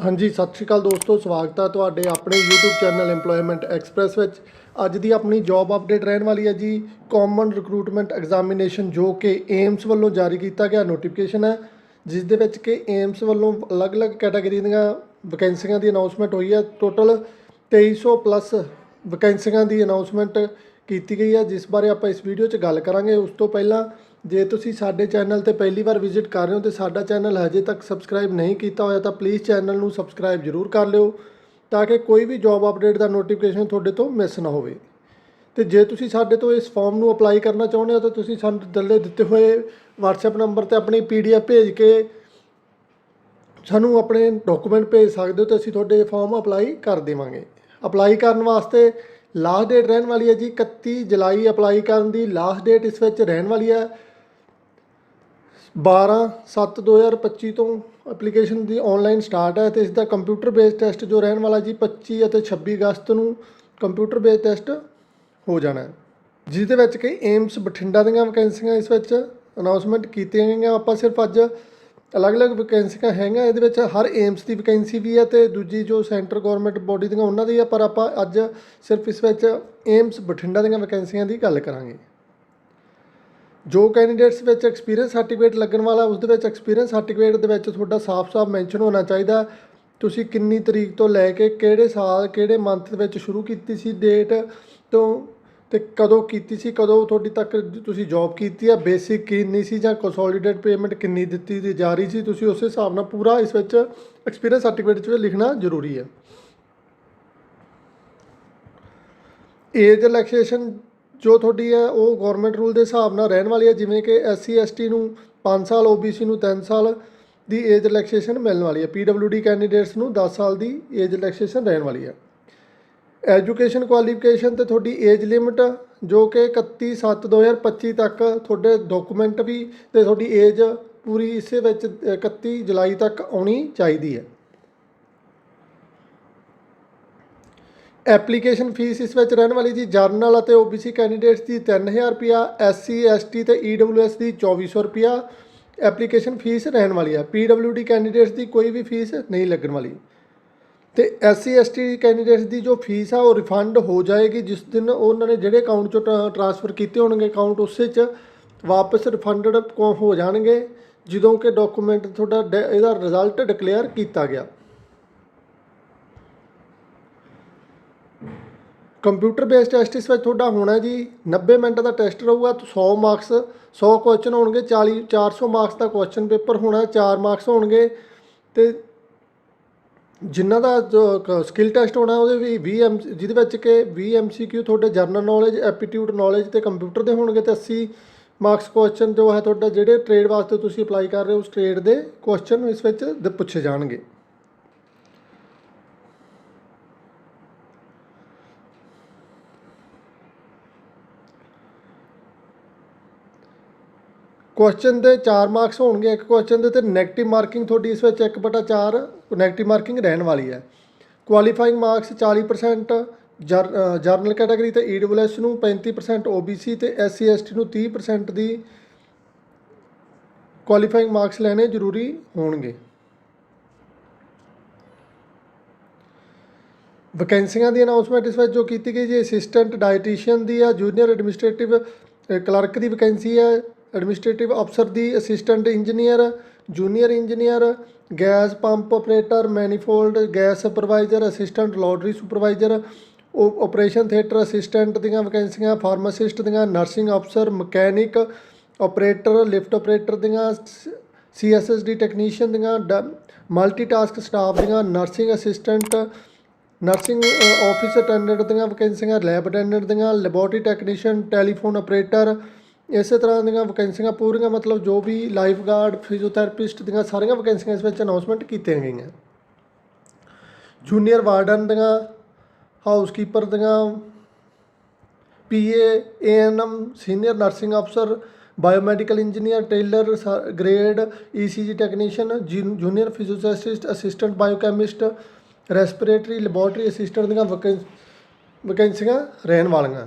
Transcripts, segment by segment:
ਹਾਂਜੀ, ਸਤਿ ਸ਼੍ਰੀ ਅਕਾਲ ਦੋਸਤੋ, ਸਵਾਗਤ ਹੈ ਤੁਹਾਡੇ ਆਪਣੇ YouTube ਚੈਨਲ EMPLOYMENT ਐਕਸਪ੍ਰੈਸ ਵਿੱਚ। ਅੱਜ ਦੀ ਆਪਣੀ ਜੌਬ ਅਪਡੇਟ ਰਹਿਣ ਵਾਲੀ ਹੈ ਜੀ ਕਾਮਨ ਰਿਕਰੂਟਮੈਂਟ ਐਗਜ਼ਾਮੀਨੇਸ਼ਨ ਜੋ ਕਿ ਏਮਸ ਵੱਲੋਂ ਜਾਰੀ ਕੀਤਾ ਗਿਆ ਨੋਟੀਫਿਕੇਸ਼ਨ ਹੈ, ਜਿਸ ਦੇ ਵਿੱਚ ਕਿ ਏਮਸ ਵੱਲੋਂ ਅਲੱਗ-ਅਲੱਗ ਕੈਟਾਗਰੀ ਦੀਆਂ ਵੈਕੈਂਸੀਆਂ ਦੀ ਅਨਾਉਂਸਮੈਂਟ ਹੋਈ ਹੈ। ਟੋਟਲ 2300 ਪਲੱਸ ਵੈਕੈਂਸੀਆਂ ਦੀ ਅਨਾਉਂਸਮੈਂਟ ਕੀਤੀ ਗਈ ਹੈ, ਜਿਸ ਬਾਰੇ ਆਪਾਂ ਇਸ ਵੀਡੀਓ 'ਚ ਗੱਲ ਕਰਾਂਗੇ। ਉਸ ਤੋਂ ਪਹਿਲਾਂ ਜੇ ਤੁਸੀਂ ਸਾਡੇ ਚੈਨਲ ਤੇ ਪਹਿਲੀ ਵਾਰ ਵਿਜ਼ਿਟ ਕਰ ਰਹੇ ਹੋ ਤੇ ਸਾਡਾ ਚੈਨਲ ਹਜੇ ਤੱਕ ਸਬਸਕ੍ਰਾਈਬ ਨਹੀਂ ਕੀਤਾ ਹੋਇਆ ਤਾਂ ਪਲੀਜ਼ ਚੈਨਲ ਨੂੰ ਸਬਸਕ੍ਰਾਈਬ ਜ਼ਰੂਰ ਕਰ ਲਿਓ ਤਾਂ ਕਿ ਕੋਈ ਵੀ ਜੌਬ ਅਪਡੇਟ ਦਾ ਨੋਟੀਫਿਕੇਸ਼ਨ ਤੁਹਾਡੇ ਤੋਂ ਮਿਸ ਨਾ ਹੋਵੇ। ਤੇ ਜੇ ਤੁਸੀਂ ਸਾਡੇ ਤੋਂ ਇਸ ਫਾਰਮ ਨੂੰ ਅਪਲਾਈ ਕਰਨਾ ਚਾਹੁੰਦੇ ਹੋ ਤਾਂ ਤੁਸੀਂ ਸਾਨੂੰ ਥੱਲੇ ਦਿੱਤੇ ਹੋਏ WhatsApp ਨੰਬਰ ਤੇ ਆਪਣੀ PDF ਭੇਜ ਕੇ ਸਾਨੂੰ ਆਪਣੇ ਡਾਕੂਮੈਂਟ ਭੇਜ ਸਕਦੇ ਹੋ ਤੇ ਅਸੀਂ ਤੁਹਾਡੇ ਫਾਰਮ ਅਪਲਾਈ ਕਰ ਦੇਵਾਂਗੇ। ਅਪਲਾਈ ਕਰਨ ਵਾਸਤੇ ਲਾਸਟ ਡੇਟ ਰਹਿਣ ਵਾਲੀ ਹੈ ਜੀ 31 ਜੁਲਾਈ ਅਪਲਾਈ ਕਰਨ ਦੀ ਲਾਸਟ ਡੇਟ ਇਸ ਵਿੱਚ ਰਹਿਣ ਵਾਲੀ ਹੈ। 12 7 2025 ਤੋਂ ਐਪਲੀਕੇਸ਼ਨ ਦੀ ਆਨਲਾਈਨ ਸਟਾਰਟ ਹੈ ਤੇ ਇਸ ਦਾ ਕੰਪਿਊਟਰ ਬੇਸਡ ਟੈਸਟ ਜੋ ਰਹਿਣ ਵਾਲਾ ਜੀ 25 ਅਤੇ 26 ਅਗਸਤ ਨੂੰ ਕੰਪਿਊਟਰ ਬੇਸਡ ਟੈਸਟ ਹੋ ਜਾਣਾ ਹੈ। ਜਿਸ ਦੇ ਵਿੱਚ ਕਿ ਏਮਸ ਬਠਿੰਡਾ ਦੀਆਂ ਵੈਕੈਂਸੀਆਂ ਇਸ ਵਿੱਚ ਅਨਾਉਂਸਮੈਂਟ ਕੀਤੀਆਂ ਗਈਆਂ। ਆਪਾਂ ਸਿਰਫ ਅੱਜ ਅਲੱਗ-ਅਲੱਗ ਵੈਕੈਂਸੀਆਂ ਹੈਗੀਆਂ। ਇਹਦੇ ਵਿੱਚ ਹਰ ਏਮਸ ਦੀ ਵੈਕੈਂਸੀ ਵੀ ਹੈ ਤੇ ਦੂਜੀ ਜੋ ਸੈਂਟਰ ਗਵਰਨਮੈਂਟ ਬੋਡੀ ਦੀਆਂ ਉਹਨਾਂ ਦੀ ਹੈ। ਪਰ ਆਪਾਂ ਅੱਜ ਸਿਰਫ ਇਸ ਵਿੱਚ ਏਮਸ ਬਠਿੰਡਾ ਦੀਆਂ ਵੈਕੈਂਸੀਆਂ ਦੀ ਗੱਲ ਕਰਾਂਗੇ। ਜੋ ਕੈਂਡੀਡੇਟਸ ਵਿੱਚ ਐਕਸਪੀਰੀਅੰਸ ਸਰਟੀਫਿਕੇਟ ਲੱਗਣ ਵਾਲਾ ਉਸ ਦੇ ਵਿੱਚ ਐਕਸਪੀਰੀਅੰਸ ਸਰਟੀਫਿਕੇਟ ਦੇ ਵਿੱਚ ਤੁਹਾਡਾ ਸਾਫ਼-ਸਾਫ਼ ਮੈਂਸ਼ਨ ਹੋਣਾ ਚਾਹੀਦਾ। ਤੁਸੀਂ ਕਿੰਨੀ ਤਰੀਕ ਤੋਂ ਲੈ ਕੇ ਕਿਹੜੇ ਸਾਲ, ਕਿਹੜੇ ਮੰਥ ਦੇ ਵਿੱਚ ਸ਼ੁਰੂ ਕੀਤੀ ਸੀ ਡੇਟ ਤੋਂ ਤੇ ਕਦੋਂ ਕੀਤੀ ਸੀ, ਕਦੋਂ ਤੁਹਾਡੀ ਤੱਕ ਤੁਸੀਂ ਜੌਬ ਕੀਤੀ ਹੈ ਬੇਸਿਕ ਕਿੰਨੀ ਸੀ ਜਾਂ ਕੰਸੋਲੀਡੇਟ ਪੇਮੈਂਟ ਕਿੰਨੀ ਦਿੱਤੀ ਦੀ ਜਾ ਰਹੀ ਸੀ, ਤੁਸੀਂ ਉਸ ਹਿਸਾਬ ਨਾਲ ਪੂਰਾ ਇਸ ਵਿੱਚ ਐਕਸਪੀਰੀਅੰਸ ਸਰਟੀਫਿਕੇਟ 'ਚ ਲਿਖਣਾ ਜ਼ਰੂਰੀ ਹੈ ਏਜ ਰਿਲੈਕਸੇਸ਼ਨ ਜੋ ਤੁਹਾਡੀ ਹੈ, ਉਹ ਗਵਰਨਮੈਂਟ ਰੂਲ ਦੇ ਹਿਸਾਬ ਨਾਲ ਰਹਿਣ ਵਾਲੀ ਹੈ, ਜਿਵੇਂ ਕਿ ਐਸਸੀ ਐਸਟੀ ਨੂੰ 5 ਸਾਲ, OBC ਨੂੰ 3 ਸਾਲ ਦੀ ਏਜ ਰਿਲੈਕਸੇਸ਼ਨ ਮਿਲਣ ਵਾਲੀ ਹੈ। PWD ਕੈਂਡੀਡੇਟਸ ਨੂੰ 10 ਸਾਲ ਦੀ ਏਜ ਰਿਲੈਕਸੇਸ਼ਨ ਰਹਿਣ ਵਾਲੀ ਹੈ। ਐਜੂਕੇਸ਼ਨ ਕੁਆਲੀਫਿਕੇਸ਼ਨ ਤੇ ਤੁਹਾਡੀ ਏਜ ਲਿਮਟ ਜੋ ਕਿ 31 7 2025 ਤੱਕ ਤੁਹਾਡੇ ਡਾਕੂਮੈਂਟ ਵੀ ਤੇ ਤੁਹਾਡੀ ਏਜ ਪੂਰੀ ਇਸੇ ਵਿੱਚ 31 ਜੁਲਾਈ ਤੱਕ ਆਉਣੀ ਚਾਹੀਦੀ ਹੈ। ਐਪਲੀਕੇਸ਼ਨ ਫੀਸ ਇਸ ਵਿੱਚ ਰਹਿਣ ਵਾਲੀ ਜੀ ਜਰਨਲ ਅਤੇ OBC ਕੈਂਡੀਡੇਟਸ ਦੀ 3000 ਰੁਪਿਆ SC ST ਤੇ EWS ਦੀ 2400 ਰੁਪਿਆ ਐਪਲੀਕੇਸ਼ਨ ਫੀਸ ਰਹਿਣ ਵਾਲੀ ਹੈ। PWD ਕੈਂਡੀਡੇਟਸ ਦੀ ਕੋਈ ਵੀ ਫੀਸ ਨਹੀਂ ਲੱਗਣ ਵਾਲੀ। ਤੇ SC ST ਕੈਂਡੀਡੇਟਸ ਦੀ ਜੋ ਫੀਸ ਆ, ਉਹ ਰਿਫੰਡ ਹੋ ਜਾਏਗੀ। ਜਿਸ ਦਿਨ ਉਹਨਾਂ ਨੇ ਜਿਹੜੇ ਅਕਾਊਂਟ ਚੋਂ ਟ੍ਰਾਂਸਫਰ ਕੀਤੇ ਹੋਣਗੇ ਅਕਾਊਂਟ, ਉਸੇ 'ਚ ਵਾਪਸ ਰਿਫੰਡਡ ਹੋ ਜਾਣਗੇ। ਜਦੋਂ ਕਿ ਡਾਕੂਮੈਂਟ ਤੁਹਾਡਾ ਡ- ਇਹਦਾ ਰਿਜ਼ਲਟ ਡਿਕਲੇਅਰ ਕੀਤਾ ਗਿਆ। ਕੰਪਿਊਟਰ ਬੇਸਡ ਟੈਸਟ ਇਸ ਵਿੱਚ ਤੁਹਾਡਾ ਹੋਣਾ ਜੀ 90 ਮਿੰਟ ਦਾ ਟੈਸਟ ਰਹੂਗਾ, ਤੇ 100 ਮਾਰਕਸ 100 ਕੁਐਸਚਨ ਹੋਣਗੇ 40 400 ਮਾਰਕਸ ਦਾ ਕੁਐਸਚਨ ਪੇਪਰ ਹੋਣਾ 4 ਮਾਰਕਸ ਹੋਣਗੇ, ਤੇ ਜਿਨ੍ਹਾਂ ਦਾ ਜੋ ਸਕਿੱਲ ਟੈਸਟ ਹੋਣਾ, ਉਹਦੇ ਵੀ 20 ਐਮ, ਜਿਹਦੇ ਵਿੱਚ ਕਿ 20 ਐਮਸੀਕਿਊ ਤੁਹਾਡੇ ਜਨਰਲ ਨੌਲੇਜ ਐਪਟੀਟਿਊਡ ਨੌਲੇਜ ਤੇ ਕੰਪਿਊਟਰ ਦੇ ਹੋਣਗੇ ਤੇ 80 ਮਾਰਕਸ ਕੁਐਸਚਨ ਜੋ ਹੈ ਤੁਹਾਡਾ ਜਿਹੜੇ ਟ੍ਰੇਡ ਵਾਸਤੇ ਤੁਸੀਂ ਅਪਲਾਈ ਕਰ ਰਹੇ ਹੋ ਉਸ ਟ੍ਰੇਡ ਦੇ ਕੁਐਸਚਨ ਇਸ ਵਿੱਚ ਦ- ਪੁੱਛੇ ਜਾਣਗੇ। ਕੁਐਸਚਨ ਦੇ 4 ਮਾਰਕਸ ਹੋਣਗੇ, ਇੱਕ ਕੁਐਸਚਨ ਦੇ ਤੇ 네ਗੇਟਿਵ ਮਾਰਕਿੰਗ ਤੁਹਾਡੀ ਇਸ ਵਿੱਚ 1/4 네ਗੇਟਿਵ ਮਾਰਕਿੰਗ ਰਹਿਣ ਵਾਲੀ ਹੈ। ਕੁਆਲੀਫਾਈਂਗ ਮਾਰਕਸ 40% ਜਰ- ਜਰਨਲ ਕੈਟਾਗਰੀ ਤੇ ਈਡਬਲਯੂਐਸ ਨੂੰ 35% OBC ਤੇ SC ST ਨੂੰ 30% ਦੀ ਕੁਆਲੀਫਾਈਂਗ ਮਾਰਕਸ ਲੈਣੇ ਜ਼ਰੂਰੀ ਹੋਣਗੇ। ਵੈਕੈਂਸੀਆਂ ਦੀ ਅਨਾਉਂਸਮੈਂਟ ਇਸ ਵਿੱਚ ਜੋ ਕੀਤੀ ਗਈ ਜੀ ਅਸਿਸਟੈਂਟ ਡਾਈਟੀਸ਼ੀਅਨ ਦੀ ਆ ਜੂਨੀਅਰ ਐਡਮਿਨਿਸਟ੍ਰੇਟਿਵ ਕਲਰਕ ਦੀ ਵੈਕੈਂਸੀ ਹੈ ਐਡਮਿਨਿਸਟ੍ਰੇਟਿਵ ਅਫਸਰ ਦੀ assistant engineer, junior engineer, gas pump operator, manifold gas supervisor, assistant laundry supervisor operation theatre assistant ਦੀਆਂ ਵੈਕੈਂਸੀਆਂ, ਫਾਰਮਾਸਿਸਟ ਦੀਆਂ, ਨਰਸਿੰਗ ਅਫਸਰ, ਮਕੈਨਿਕ ਆਪਰੇਟਰ, ਲਿਫਟ ਆਪਰੇਟਰ ਦੀਆਂ ਸੀਐਸਐਸਡੀ ਟੈਕਨੀਸ਼ੀਅਨ ਦੀਆਂ ਮਲਟੀਟਾਸਕ ਸਟਾਫ ਦੀਆਂ, nursing assistant, nursing office attendant ਦੀਆਂ ਵੈਕੈਂਸੀਆਂ, lab attendant ਦੀਆਂ, ਲੈਬੋਰਟਰੀ ਟੈਕਨੀਸ਼ੀਅਨ, ਟੈਲੀਫੋਨ ਆਪਰੇਟਰ ਇਸੇ ਤਰ੍ਹਾਂ ਦੀਆਂ ਵੈਕੈਂਸੀਆਂ ਪੂਰੀਆਂ, ਮਤਲਬ ਜੋ ਵੀ ਲਾਈਫ ਗਾਰਡ ਫਿਜ਼ੀਓਥੈਰੇਪਿਸਟ ਦੀਆਂ ਸਾਰੀਆਂ ਵੈਕੈਂਸੀਆਂ ਇਸ ਵਿੱਚ ਅਨਾਉਂਸਮੈਂਟ ਕੀਤੀਆਂ ਗਈਆਂ। ਜੂਨੀਅਰ ਵਾਰਡਨ ਦੀਆਂ ਹਾਊਸਕੀਪਰ ਦੀਆਂ ਪੀਏ ਏਐਨਐਮ ਸੀਨੀਅਰ ਨਰਸਿੰਗ ਅਫਸਰ biomedical engineer tailor grade ECG technician junior physiotherapist assistant biochemist respiratory laboratory assistant ਦੀਆਂ ਵੈਕੈਂ- ਵੈਕੈਂਸੀਆਂ ਰਹਿਣ ਵਾਲੀਆਂ।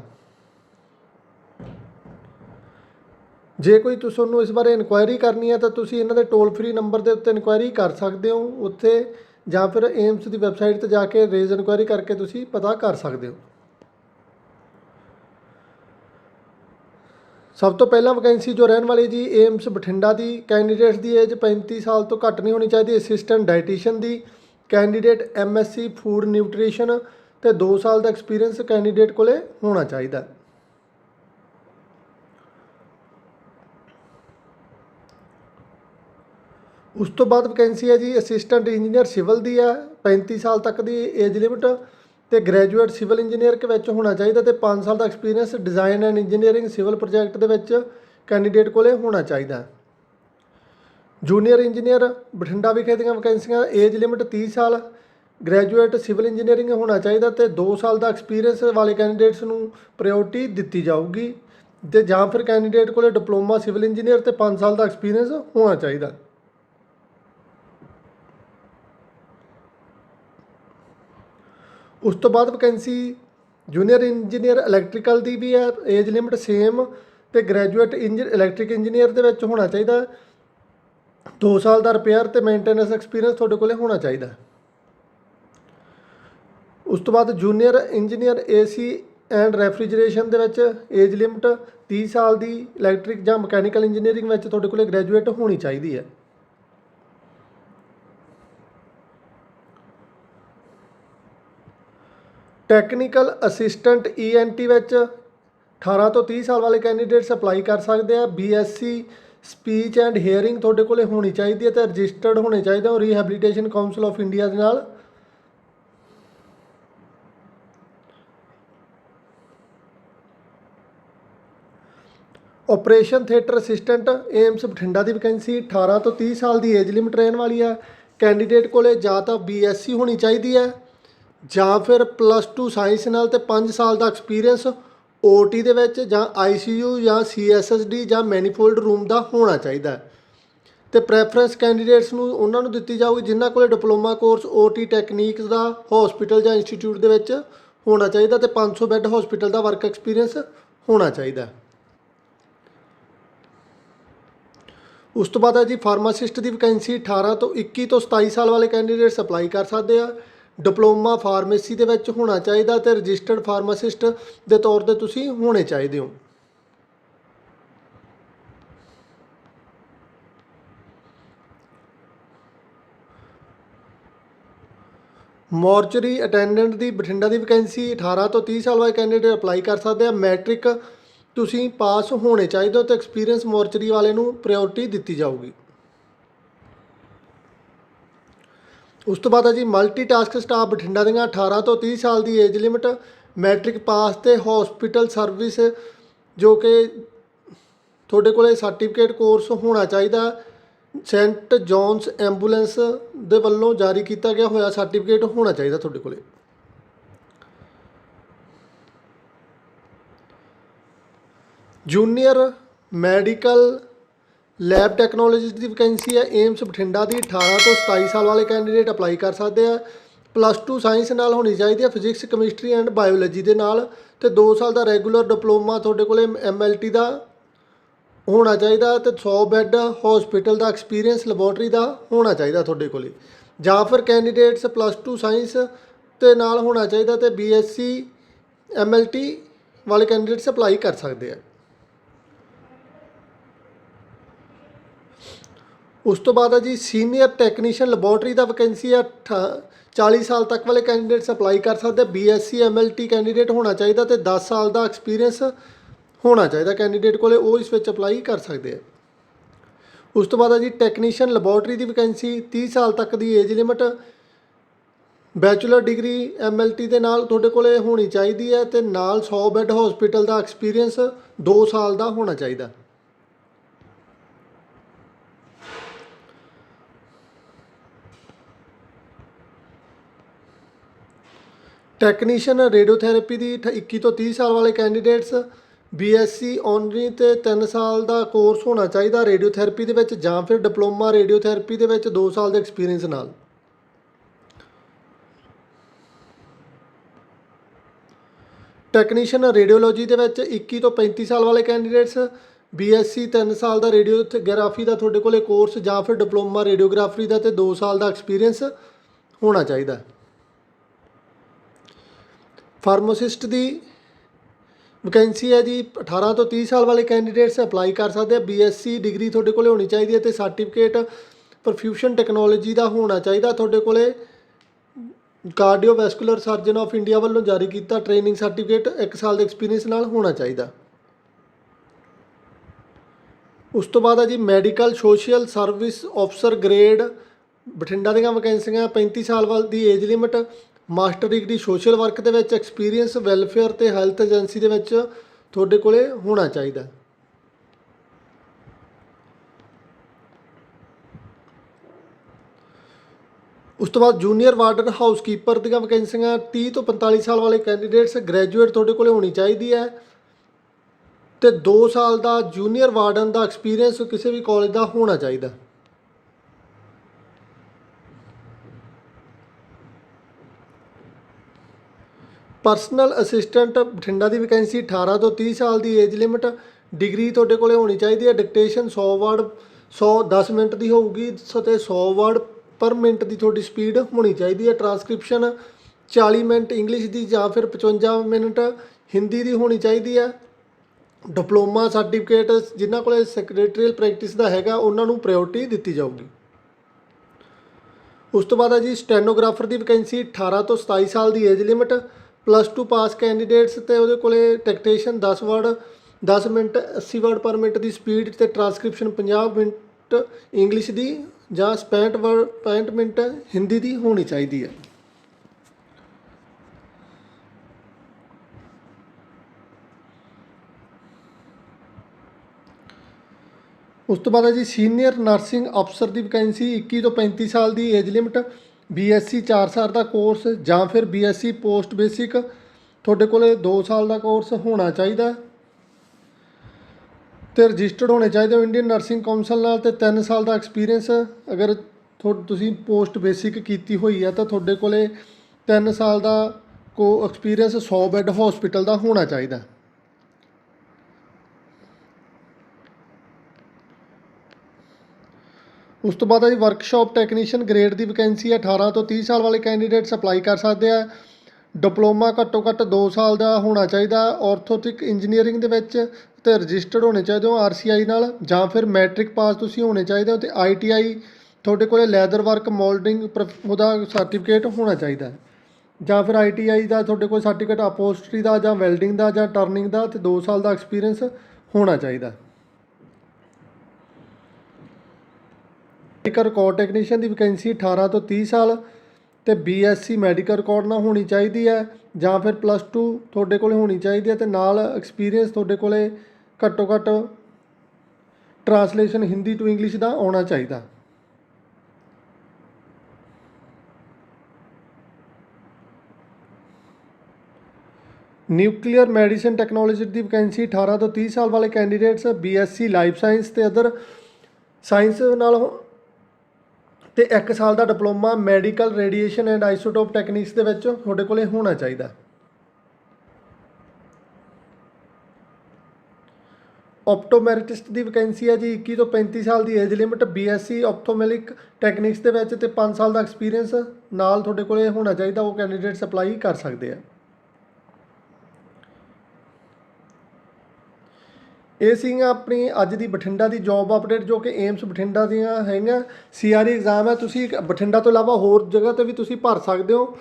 ਜੇ ਕੋਈ ਤੁਹਾਨੂੰ ਇਸ ਬਾਰੇ ਇਨਕੁਆਇਰੀ ਕਰਨੀ ਹੈ ਤਾਂ ਤੁਸੀਂ ਇਹਨਾਂ ਦੇ ਟੋਲ ਫ੍ਰੀ ਨੰਬਰ ਦੇ ਉੱਤੇ ਇਨਕੁਆਇਰੀ ਕਰ ਸਕਦੇ ਹੋ, ਉੱਥੇ ਜਾਂ ਫਿਰ ਏਮਸ ਦੀ ਵੈਬਸਾਈਟ ਤੇ ਜਾ ਕੇ ਰੇਜ਼ ਇਨਕੁਆਇਰੀ ਕਰਕੇ ਤੁਸੀਂ ਪਤਾ ਕਰ ਸਕਦੇ ਹੋ। ਸਭ ਤੋਂ ਪਹਿਲਾਂ ਵੈਕੈਂਸੀ ਜੋ ਰਹਿਣ ਵਾਲੀ ਜੀ ਏਮਸ ਬਠਿੰਡਾ ਦੀ ਕੈਂਡੀਡੇਟਸ ਦੀ ਏਜ 35 ਸਾਲ ਤੋਂ ਘੱਟ ਨਹੀਂ ਹੋਣੀ ਚਾਹੀਦੀ ਅਸਿਸਟੈਂਟ ਡਾਈਟੀਸ਼ੀਅਨ ਦੀ ਕੈਂਡੀਡੇਟ ਐਮਐਸਸੀ ਫੂਡ ਨਿਊਟ੍ਰੀਸ਼ਨ ਤੇ 2 ਸਾਲ ਦਾ ਐਕਸਪੀਰੀਅੰਸ ਕੈਂਡੀਡੇਟ ਕੋਲੇ ਹੋਣਾ ਚਾਹੀਦਾ। ਉਸ ਤੋਂ ਬਾਅਦ ਵੈਕੈਂਸੀ ਹੈ ਜੀ ਅਸਿਸਟੈਂਟ ਇੰਜੀਨੀਅਰ ਸਿਵਲ ਦੀ ਹੈ 35 ਸਾਲ ਤੱਕ ਦੀ ਏਜ ਲਿਮਿਟ ਤੇ ਗ੍ਰੈਜੂਏਟ ਸਿਵਲ ਇੰਜੀਨੀਅਰ ਕੇ ਵਿੱਚ ਹੋਣਾ ਚਾਹੀਦਾ ਤੇ 5 ਸਾਲ ਦਾ experience design and engineering civil project ਦੇ ਵਿੱਚ ਕੈਂਡੀਡੇਟ ਕੋਲੇ ਹੋਣਾ ਚਾਹੀਦਾ ਜੂਨੀਅਰ ਇੰਜੀਨੀਅਰ ਬਠਿੰਡਾ ਵਿਖੇ ਦੀਆਂ ਵੈਕੈਂਸੀਆਂ ਏਜ ਲਿਮਿਟ 30 ਸਾਲ ਗ੍ਰੈਜੂਏਟ ਸਿਵਲ ਇੰਜੀਨੀਅਰਿੰਗ ਹੋਣਾ ਚਾਹੀਦਾ ਤੇ 2 ਸਾਲ ਦਾ ਐਕਸਪੀਰੀਅੰਸ ਵਾਲੇ ਕੈਂਡੀਡੇਟਸ ਨੂੰ ਪ੍ਰਾਇੋਰਟੀ ਦਿੱਤੀ ਜਾਊਗੀ ਤੇ ਜਾਂ ਫਿਰ ਕੈਂਡੀਡੇਟ ਕੋਲੇ ਡਿਪਲੋਮਾ ਸਿਵਲ ਇੰਜੀਨੀਅਰ ਤੇ 5 ਸਾਲ ਦਾ ਐਕਸਪੀਰੀਅੰਸ ਹੋਣਾ ਚਾਹੀਦਾ। ਉਸ ਤੋਂ ਬਾਅਦ ਵੈਕੈਂਸੀ ਜੂਨੀਅਰ ਇੰਜੀਨੀਅਰ ਇਲੈਕਟ੍ਰੀਕਲ ਦੀ ਵੀ ਹੈ ਏਜ ਲਿਮਿਟ ਸੇਮ ਤੇ ਗ੍ਰੈਜੂਏਟ ਇੰਜਨ ਇਲੈਕਟ੍ਰਿਕ ਇੰਜੀਨੀਅਰ ਦੇ ਵਿੱਚ ਹੋਣਾ ਚਾਹੀਦਾ। 2 ਸਾਲ ਦਾ ਰਿਪੇਅਰ ਤੇ ਮੇਨਟੇਨੈਂਸ ਐਕਸਪੀਰੀਅੰਸ ਤੁਹਾਡੇ ਕੋਲੇ ਹੋਣਾ ਚਾਹੀਦਾ। ਉਸ ਤੋਂ ਬਾਅਦ junior engineer AC and refrigeration ਦੇ ਵਿੱਚ ਏਜ ਲਿਮਿਟ 30 ਸਾਲ ਦੀ ਇਲੈਕਟ੍ਰਿਕ ਜਾਂ ਮਕੈਨੀਕਲ ਇੰਜੀਨੀਅਰਿੰਗ ਵਿੱਚ ਤੁਹਾਡੇ ਕੋਲੇ ਗ੍ਰੈਜੂਏਟ ਹੋਣੀ ਚਾਹੀਦੀ ਹੈ। ਟੈਕਨੀਕਲ ਅਸਿਸਟੈਂਟ ਈਐਨਟੀ ਵਿੱਚ 18 ਤੋਂ 30 ਸਾਲ ਵਾਲੇ ਕੈਂਡੀਡੇਟਸ ਅਪਲਾਈ ਕਰ ਸਕਦੇ ਆ। ਬੀਐਸਸੀ ਸਪੀਚ ਐਂਡ ਹੀਅਰਿੰਗ ਤੁਹਾਡੇ ਕੋਲੇ ਹੋਣੀ ਚਾਹੀਦੀ ਹੈ ਤੇ ਰਜਿਸਟਰਡ ਹੋਣੇ ਚਾਹੀਦੇ ਹੋ ਰੀਹੈਬਿਲਿਟੇਸ਼ਨ ਕਾਉਂਸਲ ਆਫ ਇੰਡੀਆ ਦੇ ਨਾਲ। Operation theatre assistant AIIMS Bathinda ਦੀ ਵੈਕੈਂਸੀ 18 ਤੋਂ 30 ਸਾਲ ਦੀ ਏਜ ਲਿਮਿਟ ਰਹਿਣ ਵਾਲੀ ਹੈ ਕੈਂਡੀਡੇਟ ਕੋਲੇ ਜਾਂ ਤਾਂ ਬੀਐਸਸੀ ਹੋਣੀ ਚਾਹੀਦੀ ਹੈ। ਜਾਂ ਫਿਰ ਪਲੱਸ 2 ਸਾਇੰਸ ਨਾਲ ਤੇ 5 ਸਾਲ ਦਾ ਐਕਸਪੀਰੀਅੰਸ ਓਟੀ ਦੇ ਵਿੱਚ ਜਾਂ ਆਈਸੀਯੂ ਜਾਂ ਸੀਐਸਐਸਡੀ ਜਾਂ ਮੈਨੀਫੋਲਡ ਰੂਮ ਦਾ ਹੋਣਾ ਚਾਹੀਦਾ ਹੈ। ਤੇ ਪ੍ਰੈਫਰੈਂਸ ਕੈਂਡੀਡੇਟਸ ਨੂੰ ਉਹਨਾਂ ਨੂੰ ਦਿੱਤੀ ਜਾਊਗੀ ਜਿਨ੍ਹਾਂ ਕੋਲੇ ਡਿਪਲੋਮਾ ਕੋਰਸ ਓਟੀ ਟੈਕਨੀਕਸ ਦਾ ਹਸਪੀਟਲ ਜਾਂ ਇੰਸਟੀਚਿਊਟ ਦੇ ਵਿੱਚ ਹੋਣਾ ਚਾਹੀਦਾ ਤੇ 500 ਬੈੱਡ ਹਸਪੀਟਲ ਦਾ ਵਰਕ ਐਕਸਪੀਰੀਅੰਸ ਹੋਣਾ ਚਾਹੀਦਾ ਉਸ ਤੋਂ ਬਾਅਦ ਹੈ ਜੀ ਫਾਰਮਾਸਿਸਟ ਦੀ ਵੈਕੈਂਸੀ 18 ਤੋਂ 21 ਤੋਂ 27 ਸਾਲ ਵਾਲੇ ਕੈਂਡੀਡੇਟਸ ਅਪਲਾਈ ਕਰ ਸਕਦੇ ਆ। ਡਿਪਲੋਮਾ ਫਾਰਮੇਸੀ ਦੇ ਵਿੱਚ ਹੋਣਾ ਚਾਹੀਦਾ ਤੇ ਰਜਿਸਟਰਡ ਫਾਰਮਾਸਿਸਟ ਦੇ ਤੌਰ ਤੇ ਤੁਸੀਂ ਹੋਣੇ ਚਾਹੀਦੇ ਹੋ। ਮੋਰਚਰੀ ਅਟੈਂਡੈਂਟ ਦੀ ਬਠਿੰਡਾ ਦੀ ਵੈਕੈਂਸੀ 18 ਤੋਂ 30 ਸਾਲ ਵਾਲੇ ਕੈਂਡੀਡੇਟ ਅਪਲਾਈ ਕਰ ਸਕਦੇ ਆ। ਮੈਟ੍ਰਿਕ ਤੁਸੀਂ ਪਾਸ ਹੋਣੇ ਚਾਹੀਦੇ ਹੋ ਤੇ ਐਕਸਪੀਰੀਅੰਸ ਮੋਰਚਰੀ ਵਾਲੇ ਨੂੰ ਪ੍ਰਾਇੋਰਟੀ ਦਿੱਤੀ ਜਾਊਗੀ। ਉਸ ਤੋਂ ਬਾਅਦ ਹੈ ਜੀ ਮਲਟੀਟਾਸਕ ਸਟਾਫ ਬਠਿੰਡਾ ਦੀਆਂ 18 ਤੋਂ 30 ਸਾਲ ਦੀ ਏਜ ਲਿਮਿਟ ਮੈਟ੍ਰਿਕ ਪਾਸ ਤੇ ਹਸਪੀਟਲ ਸਰਵਿਸ ਜੋ ਕਿ ਤੁਹਾਡੇ ਕੋਲੇ ਸਰਟੀਫਿਕੇਟ ਕੋਰਸ ਹੋਣਾ ਚਾਹੀਦਾ। ਸੈਂਟ ਜੌਨਸ ਐਂਬੂਲੈਂਸ ਦੇ ਵੱਲੋਂ ਜਾਰੀ ਕੀਤਾ ਗਿਆ ਹੋਇਆ ਸਰਟੀਫਿਕੇਟ ਹੋਣਾ ਚਾਹੀਦਾ ਤੁਹਾਡੇ ਕੋਲੇ। ਜੂਨੀਅਰ ਮੈਡੀਕਲ ਲੈਬ ਟੈਕਨੋਲੋਜਿਸਟ ਦੀ ਵੈਕੈਂਸੀ ਹੈ ਏਮਸ ਬਠਿੰਡਾ ਦੀ 18 ਤੋਂ 27 ਸਾਲ ਵਾਲੇ ਕੈਂਡੀਡੇਟ ਅਪਲਾਈ ਕਰ ਸਕਦੇ ਆ। ਪਲੱਸ 2 ਸਾਇੰਸ ਨਾਲ ਹੋਣੀ ਚਾਹੀਦੀ ਹੈ ਫਿਜ਼ਿਕਸ ਕੈਮਿਸਟਰੀ ਐਂਡ ਬਾਇਓਲੋਜੀ ਦੇ ਨਾਲ ਤੇ 2 ਸਾਲ ਦਾ ਰੈਗੂਲਰ ਡਿਪਲੋਮਾ ਤੁਹਾਡੇ ਕੋਲੇ ਐਮਐਲਟੀ ਦਾ ਹੋਣਾ ਚਾਹੀਦਾ ਤੇ 100 ਬੈੱਡ ਹਸਪੀਟਲ ਦਾ ਐਕਸਪੀਰੀਅੰਸ ਲੈਬੋਰਟਰੀ ਦਾ ਹੋਣਾ ਚਾਹੀਦਾ ਤੁਹਾਡੇ ਕੋਲੇ। ਜਾਂ ਫਿਰ ਕੈਂਡੀਡੇਟਸ ਪਲੱਸ 2 ਸਾਇੰਸ ਤੇ ਨਾਲ ਹੋਣਾ ਚਾਹੀਦਾ ਤੇ ਬੀਐਸਸੀ ਐਮਐਲਟੀ ਵਾਲੇ ਕੈਂਡੀਡੇਟਸ ਅਪਲਾਈ ਕਰ ਸਕਦੇ ਆ। ਉਸ ਤੋਂ ਬਾਅਦ ਆ ਜੀ ਸੀਨੀਅਰ ਟੈਕਨੀਸ਼ੀਅਨ ਲੈਬੋਰਟਰੀ ਦਾ ਵੈਕੈਂਸੀ ਆ, ਅਠਾ- 40 ਸਾਲ ਤੱਕ ਵਾਲੇ ਕੈਂਡੀਡੇਟਸ ਅਪਲਾਈ ਕਰ ਸਕਦੇ, ਬੀਐਸਸੀ, ਐਮਐਲਟੀ ਕੈਂਡੀਡੇਟ ਹੋਣਾ ਚਾਹੀਦਾ ਤੇ 10 ਸਾਲ ਦਾ ਐਕਸਪੀਰੀਅੰਸ ਹੋਣਾ ਚਾਹੀਦਾ ਕੈਂਡੀਡੇਟ ਕੋਲੇ, ਉਹ ਇਸ ਵਿੱਚ ਅਪਲਾਈ ਕਰ ਸਕਦੇ ਆ। ਉਸ ਤੋਂ ਬਾਅਦ ਆ ਜੀ ਟੈਕਨੀਸ਼ੀਅਨ ਲੈਬੋਰਟਰੀ ਦੀ ਵੈਕੈਂਸੀ 30 ਸਾਲ ਤੱਕ ਦੀ age limit, bachelor degree, MLT ਦੇ ਨਾਲ ਤੁਹਾਡੇ ਕੋਲੇ ਹੋਣੀ ਚਾਹੀਦੀ ਹੈ ਤੇ ਨਾਲ 100 ਬੈੱਡ ਹਸਪੀਟਲ ਦਾ ਐਕਸਪੀਰੀਅੰਸ 2 ਸਾਲ ਦਾ ਹੋਣਾ ਚਾਹੀਦਾ। ਟੈਕਨੀਸ਼ੀਅਨ ਰੇਡੀਓਥੈਰੇਪੀ ਦੀ ਅਠ- 21 ਤੋਂ 30 ਸਾਲ ਵਾਲੇ ਕੈਂਡੀਡੇਟਸ ਬੀਐਸਸੀ ਔਨਰੀ ਤੇ 3 ਸਾਲ ਦਾ ਕੋਰਸ ਹੋਣਾ ਚਾਹੀਦਾ ਰੇਡੀਓਥੈਰੇਪੀ ਦੇ ਵਿੱਚ ਜਾਂ ਫਿਰ ਡਿਪਲੋਮਾ ਰੇਡੀਓਥੈਰੇਪੀ ਦੇ ਵਿੱਚ 2 ਸਾਲ ਦੇ ਐਕਸਪੀਰੀਅੰਸ ਨਾਲ। ਟੈਕਨੀਸ਼ੀਅਨ ਰੇਡੀਓਲੋਜੀ ਦੇ ਵਿੱਚ 21 ਤੋਂ 35 ਸਾਲ ਵਾਲੇ ਕੈਂਡੀਡੇਟਸ ਬੀਐਸਸੀ 3 ਸਾਲ ਦਾ ਰੇਡੀਓਗ੍ਰਾਫੀ ਦਾ ਤੁਹਾਡੇ ਕੋਲੇ ਕੋਰਸ ਜਾਂ ਫਿਰ ਡਿਪਲੋਮਾ ਰੇਡੀਓਗ੍ਰਾਫੀ ਦਾ ਤੇ 2 ਸਾਲ ਦਾ ਐਕਸਪੀਰੀਅੰਸ ਹੋਣਾ ਚਾਹੀਦਾ। ਫਾਰਮਾਸਿਸਟ ਦੀ ਵੈਕੈਂਸੀ ਹੈ ਜੀ 18 ਤੋਂ 30 ਸਾਲ ਵਾਲੇ ਕੈਂਡੀਡੇਟਸ ਅਪਲਾਈ ਕਰ ਸਕਦੇ ਆ ਬੀਐਸਸੀ ਡਿਗਰੀ ਤੁਹਾਡੇ ਕੋਲੇ ਹੋਣੀ ਚਾਹੀਦੀ ਹੈ ਤੇ ਸਰਟੀਫਿਕੇਟ ਪਰਫਿਊਸ਼ਨ ਟੈਕਨੋਲੋਜੀ ਦਾ ਹੋਣਾ ਚਾਹੀਦਾ ਤੁਹਾਡੇ ਕੋਲੇ। ਕਾਰਡੀਓਵੈਸਕੂਲਰ ਸਰਜਨ ਆਫ ਇੰਡੀਆ ਵੱਲੋਂ ਜਾਰੀ ਕੀਤਾ ਟ੍ਰੇਨਿੰਗ ਸਰਟੀਫਿਕੇਟ 1 ਸਾਲ ਦੇ ਐਕਸਪੀਰੀਅੰਸ ਨਾਲ ਹੋਣਾ ਚਾਹੀਦਾ। ਉਸ ਤੋਂ ਬਾਅਦ ਆ ਜੀ ਮੈਡੀਕਲ ਸੋਸ਼ਲ ਸਰਵਿਸ ਅਫਸਰ ਗ੍ਰੇਡ ਬਠਿੰਡਾ ਦੀਆਂ ਵੈਕੈਂਸੀਆਂ 35 ਸਾਲ ਵਾਲ ਦੀ age limit master degree social work ਦੇ ਵਿੱਚ ਐਕਸਪੀਰੀਅੰਸ ਵੈਲਫੇਅਰ ਤੇ ਹੈਲਥ ਏਜੰਸੀ ਦੇ ਵਿੱਚ ਤੁਹਾਡੇ ਕੋਲੇ ਹੋਣਾ ਚਾਹੀਦਾ ਉਸ ਤੋਂ ਬਾਅਦ ਜੂਨੀਅਰ ਵਾਰਡਨ ਹਾਊਸਕੀਪਰ ਦੀਆਂ ਵੈਕੈਂਸੀਆਂ 30 ਤੋਂ 45 ਸਾਲ ਵਾਲੇ ਕੈਂਡੀਡੇਟਸ ਗ੍ਰੈਜੂਏਟ ਤੁਹਾਡੇ ਕੋਲੇ ਹੋਣੀ ਚਾਹੀਦੀ ਹੈ। ਤੇ 2 ਸਾਲ ਦਾ ਜੂਨੀਅਰ ਵਾਰਡਨ ਦਾ ਐਕਸਪੀਰੀਅੰਸ ਕਿਸੇ ਵੀ ਕਾਲਜ ਦਾ ਹੋਣਾ ਚਾਹੀਦਾ ਪਰਸਨਲ ਅਸਿਸਟੈਂਟ ਬਠਿੰਡਾ ਦੀ ਵੈਕੈਂਸੀ 18 ਤੋਂ 30 ਸਾਲ ਦੀ ਏਜ ਲਿਮਟ ਡਿਗਰੀ ਤੁਹਾਡੇ ਕੋਲੇ ਹੋਣੀ ਚਾਹੀਦੀ ਹੈ। ਡਿਕਟੇਸ਼ਨ 100 ਵਰਡ 100 10 ਮਿੰਟ ਦੀ ਹੋਊਗੀ ਸ- ਤੇ 100 ਵਰਡ ਪਰ ਮਿੰਟ ਦੀ ਤੁਹਾਡੀ ਸਪੀਡ ਹੋਣੀ ਚਾਹੀਦੀ ਹੈ। ਟਰਾਂਸਕ੍ਰਿਪਸ਼ਨ 40 ਮਿੰਟ ਇੰਗਲਿਸ਼ ਦੀ ਜਾਂ ਫਿਰ 55 ਮਿੰਟ ਹਿੰਦੀ ਦੀ ਹੋਣੀ ਚਾਹੀਦੀ ਹੈ। ਡਿਪਲੋਮਾ ਸਰਟੀਫਿਕੇਟ ਜਿਨ੍ਹਾਂ ਕੋਲੇ ਸੈਕਟਰੀਅਲ ਪ੍ਰੈਕਟਿਸ ਦਾ ਹੈਗਾ ਉਹਨਾਂ ਨੂੰ ਪ੍ਰਾਇੋਰਟੀ ਦਿੱਤੀ ਜਾਊਗੀ। ਉਸ ਤੋਂ ਬਾਅਦ ਹੈ ਜੀ ਸਟੈਨੋਗ੍ਰਾਫਰ ਦੀ ਵੈਕੈਂਸੀ 18 ਤੋਂ 27 ਸਾਲ ਦੀ age limit plus 2 pass candidates ਤੇ ਉਹਦੇ ਕੋਲੇ dictation 10 word 10 minute 80 word per minute ਦੀ ਸਪੀਡ ਤੇ ਟਰਾਂਸਕ੍ਰਿਪਸ਼ਨ 50 ਮਿੰਟ ਇੰਗਲਿਸ਼ ਦੀ ਜਾਂ 65 ਵਰਡ 65 ਮਿੰਟ ਹਿੰਦੀ ਦੀ ਹੋਣੀ ਚਾਹੀਦੀ ਹੈ। ਉਸ ਤੋਂ ਬਾਅਦ ਹੈ ਜੀ ਸੀਨੀਅਰ ਨਰਸਿੰਗ ਅਫਸਰ ਦੀ ਵੈਕੈਂਸੀ 21 ਤੋਂ 35 ਸਾਲ ਦੀ ਏਜ ਲਿਮਟ ਬੀਐਸਸੀ 4 ਸਾਲ ਦਾ ਕੋਰਸ ਜਾਂ ਫਿਰ ਬੀਐਸਸੀ ਪੋਸਟ ਬੇਸਿਕ ਤੁਹਾਡੇ ਕੋਲੇ 2 ਸਾਲ ਦਾ ਕੋਰਸ ਹੋਣਾ ਚਾਹੀਦਾ ਹੈ। ਤੇ ਰਜਿਸਟਰਡ ਹੋਣੇ ਚਾਹੀਦੇ ਹੋ ਇੰਡੀਅਨ ਨਰਸਿੰਗ ਕੌਂਸਲ ਨਾਲ ਤੇ 3 ਸਾਲ ਦਾ ਐਕਸਪੀਰੀਅੰਸ ਅਗਰ ਤੁਸੀਂ ਪੋਸਟ ਬੇਸਿਕ ਕੀਤੀ ਹੋਈ ਹੈ ਤਾਂ ਤੁਹਾਡੇ ਕੋਲੇ 3 ਸਾਲ ਦਾ ਕੋ ਐਕਸਪੀਰੀਅੰਸ 100 ਬੈੱਡ ਹਸਪੀਟਲ ਦਾ ਹੋਣਾ ਚਾਹੀਦਾ ਉਸ ਤੋਂ ਬਾਅਦ ਹੈ ਜੀ ਵਰਕਸ਼ਾਪ ਟੈਕਨੀਸ਼ੀਅਨ ਗ੍ਰੇਡ ਦੀ ਵੈਕੈਂਸੀ ਹੈ 18 ਤੋਂ 30 ਸਾਲ ਵਾਲੇ ਕੈਂਡੀਡੇਟਸ ਅਪਲਾਈ ਕਰ ਸਕਦੇ ਆ। ਡਿਪਲੋਮਾ ਘੱਟੋ ਘੱਟ 2 ਸਾਲ ਦਾ ਹੋਣਾ ਚਾਹੀਦਾ। ਆਰਥੋਟਿਕ ਇੰਜੀਨੀਅਰਿੰਗ ਦੇ ਵਿੱਚ ਤੇ ਰਜਿਸਟਰਡ ਹੋਣੇ ਚਾਹੀਦੇ ਹੋ ਆਰਸੀਆਈ ਨਾਲ, ਜਾਂ ਫਿਰ ਮੈਟ੍ਰਿਕ ਪਾਸ ਤੁਸੀਂ ਹੋਣੇ ਚਾਹੀਦੇ ਹੋ ਤੇ ਆਈਟੀਆਈ ਤੁਹਾਡੇ ਕੋਲੇ ਲੈਦਰ ਵਰਕ ਮੋਲਡਿੰਗ ਉਹਦਾ ਸਰਟੀਫਿਕੇਟ ਹੋਣਾ ਚਾਹੀਦਾ ਹੈ। ਜਾਂ ਫਿਰ ਆਈਟੀਆਈ ਦਾ ਤੁਹਾਡੇ ਕੋਲ ਸਰਟੀਫਿਕੇਟ ਅਪੋਸਟਰੀ ਦਾ ਜਾਂ ਵੈਲਡਿੰਗ ਦਾ ਜਾਂ ਟਰਨਿੰਗ ਦਾ ਤੇ 2 ਸਾਲ ਦਾ ਐਕਸਪੀਰੀਅੰਸ ਹੋਣਾ ਚਾਹੀਦਾ। ਮੈਡੀਕਲ ਰਿਕਾਰਡ ਟੈਕਨੀਸ਼ੀਅਨ ਦੀ ਵੈਕੈਂਸੀ 18 ਤੋਂ 30 ਸਾਲ ਤੇ ਬੀਐਸਸੀ ਮੈਡੀਕਲ ਰਿਕਾਰਡ ਨਾਲ ਹੋਣੀ ਚਾਹੀਦੀ ਹੈ ਜਾਂ ਫਿਰ ਪਲੱਸ 2 ਤੁਹਾਡੇ ਕੋਲੇ ਹੋਣੀ ਚਾਹੀਦੀ ਹੈ ਤੇ ਨਾਲ ਐਕਸਪੀਰੀਅੰਸ ਤੁਹਾਡੇ ਕੋਲੇ ਘੱਟੋ ਘੱਟ ਟ੍ਰਾਂਸਲੇਸ਼ਨ ਹਿੰਦੀ ਟੂ ਇੰਗਲਿਸ਼ ਦਾ ਆਉਣਾ ਚਾਹੀਦਾ। ਨਿਊਕਲੀਅਰ ਮੈਡੀਸਨ ਟੈਕਨੋਲੋਜੀ ਦੀ ਵੈਕੈਂਸੀ 18 ਤੋਂ 30 ਸਾਲ ਵਾਲੇ ਕੈਂਡੀਡੇਟਸ ਬੀਐਸਸੀ ਲਾਈਫ ਸਾਇੰਸ ਤੇ ਅਦਰ ਸਾਇੰਸ ਨਾਲ ਹੋ- ਤੇ 1 ਸਾਲ ਦਾ diploma medical radiation and isotope techniques ਦੇ ਵਿੱਚ ਤੁਹਾਡੇ ਕੋਲੇ ਹੋਣਾ ਚਾਹੀਦਾ। ਆਪਟੋਮੈਟ੍ਰਿਸਟ ਦੀ ਵੈਕੈਂਸੀ ਹੈ ਜੀ 21 ਤੋਂ 35 ਸਾਲ ਦੀ ਏਜ ਲਿਮਟ ਬੀਐਸਸੀ ਆਪਟੋਮੈਲਿਕ ਟੈਕਨੀਕਸ ਦੇ ਵਿੱਚ ਤੇ 5 ਸਾਲ ਦਾ ਐਕਸਪੀਰੀਅੰਸ ਨਾਲ ਤੁਹਾਡੇ ਕੋਲੇ ਹੋਣਾ ਚਾਹੀਦਾ, ਉਹ ਕੈਂਡੀਡੇਟਸ ਅਪਲਾਈ ਕਰ ਸਕਦੇ ਆ। ਇਹ ਸੀਗੀਆਂ ਆਪਣੀ ਅੱਜ ਦੀ ਬਠਿੰਡਾ ਦੀ ਜੌਬ ਅਪਡੇਟ ਜੋ ਕਿ ਏਮਸ ਬਠਿੰਡਾ ਦੀਆਂ ਹੈਗੀਆਂ। ਸੀਆਰਈ ਐਗਜ਼ਾਮ ਹੈ, ਤੁਸੀਂ ਬਠਿੰਡਾ ਤੋਂ ਇਲਾਵਾ ਹੋਰ ਜਗ੍ਹਾ ਤੇ ਵੀ ਤੁਸੀਂ ਭਰ ਸਕਦੇ ਹੋ।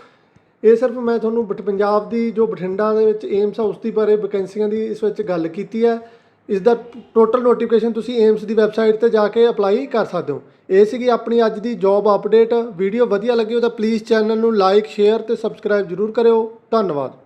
ਇਹ ਸਿਰਫ ਮੈਂ ਤੁਹਾਨੂੰ ਬਠ ਪੰਜਾਬ ਦੀ ਜੋ ਬਠਿੰਡਾ ਦੇ ਵਿੱਚ ਏਮਸ ਹਾਊਸ ਦੀ ਬਾਰੇ ਵੈਕੈਂਸੀਆਂ ਦੀ ਇਸ ਵਿੱਚ ਗੱਲ ਕੀਤੀ ਹੈ। ਇਸ ਦਾ ਟੋਟਲ ਨੋਟੀਫਿਕੇਸ਼ਨ ਤੁਸੀਂ ਏਮਸ ਦੀ ਵੈਬਸਾਈਟ ਤੇ ਜਾ ਕੇ ਅਪਲਾਈ ਕਰ ਸਕਦੇ ਹੋ। ਇਹ ਸੀਗੀ ਆਪਣੀ ਅੱਜ ਦੀ ਜੌਬ ਅਪਡੇਟ ਵੀਡੀਓ ਵਧੀਆ ਲੱਗੀ ਹੋ ਤਾਂ ਪਲੀਜ਼ ਚੈਨਲ ਨੂੰ ਲਾਈਕ ਸ਼ੇਅਰ ਤੇ ਸਬਸਕ੍ਰਾਈਬ ਜ਼ਰੂਰ ਕਰਿਓ। ਧੰਨਵਾਦ।